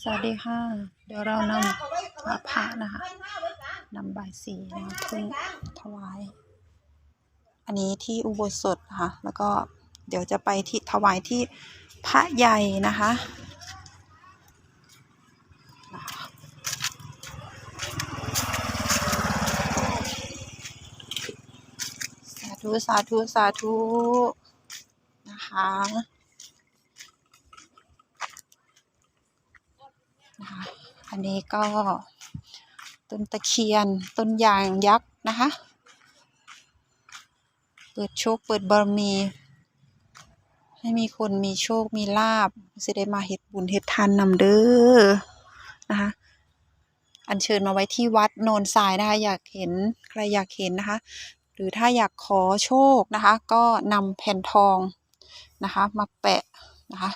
สวัสดีค่ะ เดี๋ยวเรานำพระพระนะคะนำใบสีนะคะขึ้นถวาย อันนี้ที่อุโบสถนะคะแล้วก็เดี๋ยวจะไปที่ถวายที่พระใหญ่นะคะสาธุสาธุสาธุนะคะ นะคะอันนี้ก็ต้นตะเคียนต้นยางยักษ์นะคะ เปิดโชคเปิดบารมี ให้มีคนมีโชคมีลาบสิได้มาเฮ็ดบุญเฮ็ดทานนำเด้อนะคะอัญเชิญมาไว้ที่วัดโนนทรายนะคะ อยากเห็นใครอยากเห็นนะคะ หรือถ้าอยากขอโชคนะคะ ก็นำแผ่นทองนะคะ มาแปะนะคะ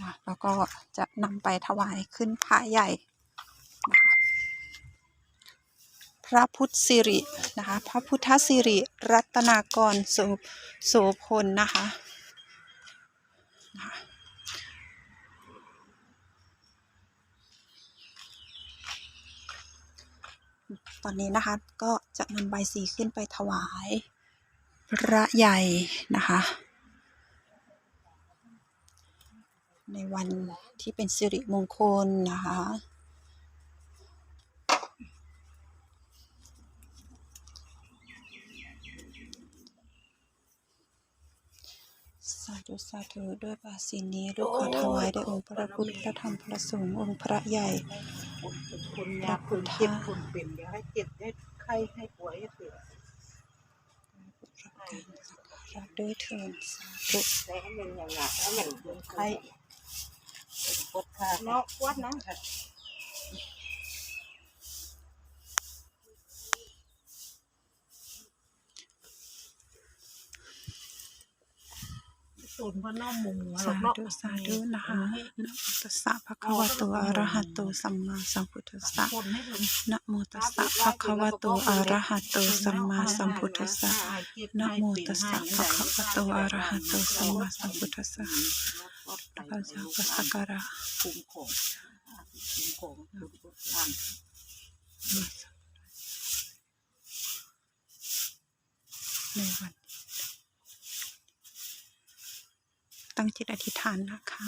นะ แล้วก็จะนำไปถวายขึ้นพระใหญ่ พระพุทธสิรินะคะ พระพุทธสิริรัตนากรโสโสพลนะคะนะคะตอนนี้นะคะก็จะนำใบสีขึ้นไปถวายพระใหญ่นะคะ ในวันที่เป็นสิริมงคลนะคะสาธุสาธุด้วยบาสีนี้ลูกขอถวายแด่องค์พระพุทธพระธรรมพระสงฆ์องค์พระใหญ่คนยากคนเจ็บคนเป็นอย่าให้เจ็บให้ไข้ให้ป่วยให้เสียรับด้วยเถิดสาธุแต่ให้มันอย่างหนักแล้วมันเป็นไข้ ปวดขาเนาะปวดนะศูนย์พระน้องมุงสาธุสาธุนะคะนะโมตัสสะภะคะวะโตอะระหะโตสัมมาสัมพุทธัสสะคนให้คนนะโมตัสสะภะคะวะโตอะระหะโตสัมมาสัมพุทธัสสะนะโมตัสสะภะคะวะโตอะระหะโตสัมมาสัมพุทธัสสะ พระเจ้าประสักการะคุ้มของคุ้มของทุกท่านในวัน ตั้งจิตอธิษฐานนะคะ